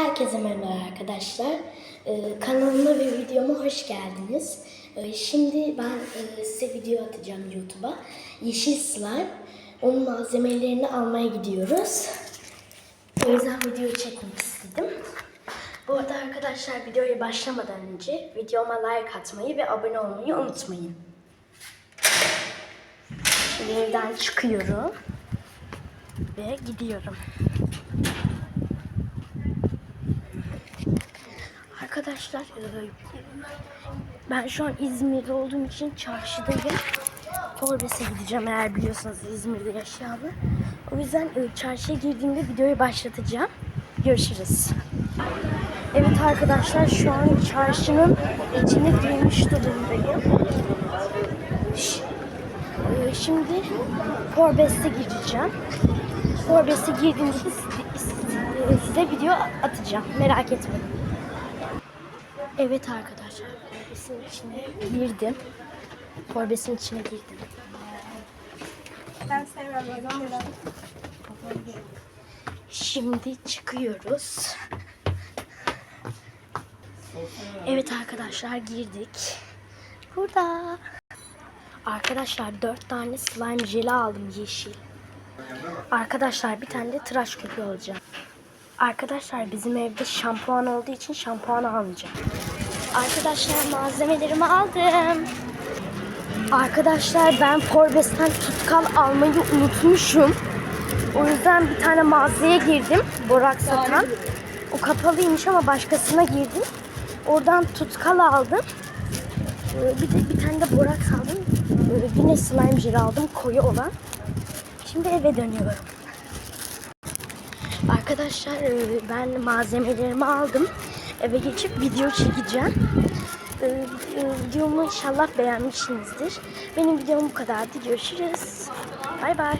Herkese merhaba arkadaşlar. Ee, kanalıma ve videoma hoş geldiniz. Ee, şimdi ben e, size video atacağım YouTube'a. Yeşil slime. Onun malzemelerini almaya gidiyoruz. O yüzden video çekmek istedim. Bu arada arkadaşlar videoya başlamadan önce videoma like atmayı ve abone olmayı unutmayın. Şimdi evden çıkıyorum ve gidiyorum. Arkadaşlar e, ben şu an İzmir'de olduğum için çarşıdayım. Forbes'e gideceğim eğer biliyorsanız İzmir'de yaşayanlar. O yüzden e, çarşıya girdiğimde videoyu başlatacağım. Görüşürüz. Evet arkadaşlar şu an çarşının içine girmiş durumdayım. E, Şimdi Forbes'e gireceğim. Forbes'e girdiğimde de size, size video atacağım. Merak etmeyin. Evet arkadaşlar, Forbes'in içine girdim. Forbes'in içine girdim. Ben sevmem? Şimdi çıkıyoruz. Evet arkadaşlar girdik. Burada. Arkadaşlar dört tane slime jeli aldım yeşil. Arkadaşlar bir tane de tıraş köpüğü alacağım. Arkadaşlar bizim evde şampuan olduğu için şampuan almayacağım. Arkadaşlar malzemelerimi aldım. Arkadaşlar ben Forbes'ten tutkal almayı unutmuşum. O yüzden bir tane mağazaya girdim. Borak satan. O kapalıymış ama başkasına girdim. Oradan tutkal aldım. Ee, Bir de bir tane de borak aldım. Ee, Yine slime jeli aldım koyu olan. Şimdi eve dönüyorum. Arkadaşlar e, ben malzemelerimi aldım. Eve geçip video çekeceğim. E, e, Videomu inşallah beğenmişsinizdir. Benim videom bu kadardı. Görüşürüz. Bay bay.